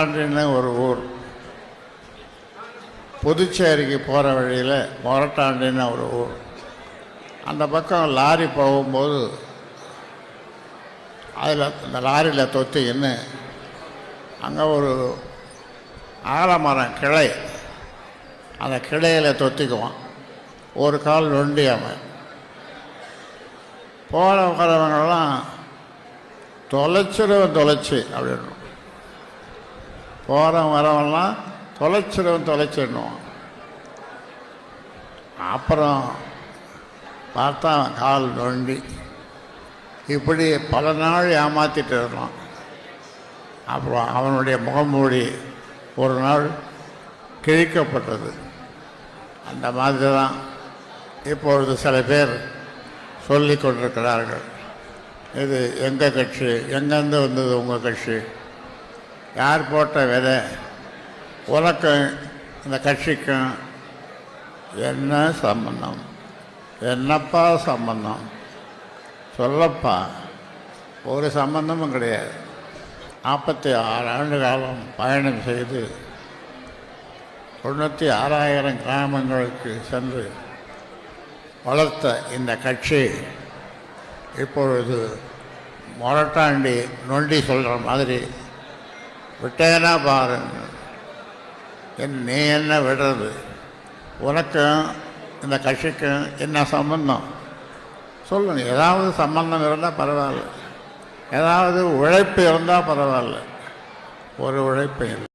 மொரட்டாண்டின்னு ஒரு ஊர். புதுச்சேரிக்கு போகிற வழியில் மொரட்டாண்டின்னு ஒரு ஊர். அந்த பக்கம் லாரி போகும்போது அதில் இந்த லாரியில் தொத்திக்கின்னு அங்கே ஒரு ஆலமரம் கிளை. அந்த கிளையில் தொத்திக்குவான். ஒரு கால் நொண்டி அவன். போகிற வரவங்கெல்லாம் தொலைச்சி அப்படின்னு போகிறவன் வரவன்லாம் தொலைச்சிடவன் தொலைச்சிடணும். அப்புறம் பார்த்தா அவன் கால் நொண்டி. இப்படி பல நாள் ஏமாத்திட்டு இருந்தான் அப்புறம் அவனுடைய முகமூடி ஒரு நாள் கிழிக்கப்பட்டது. அந்த மாதிரி தான் இப்பொழுது சில பேர் சொல்லி கொண்டிருக்கிறார்கள். இது எங்கள் கட்சி? எங்கேருந்து வந்தது உங்கள் கட்சி? யார் போட்ட விதை? உனக்கும் இந்த கட்சிக்கும் என்ன சம்பந்தம்? என்னப்பா சம்பந்தம்? சொல்லப்பா. ஒரு சம்பந்தமும் கிடையாது. நாற்பத்தி ஆறு ஆண்டு காலம் பயணம் செய்து தொண்ணூற்றி ஆறாயிரம் கிராமங்களுக்கு சென்று வளர்த்த இந்த கட்சி இப்பொழுது மொரட்டாண்டி நொண்டி சொல்கிற மாதிரி விட்டேனா பாருங்க என் நீ என்ன விடுறது? உனக்கும் இந்த கட்சிக்கும் என்ன சம்பந்தம்? சொல்லுங்க ஏதாவது சம்பந்தம் இருந்தால் பரவாயில்ல. ஏதாவது உழைப்பு இருந்தால் பரவாயில்ல. ஒரு உழைப்பு இல்லை.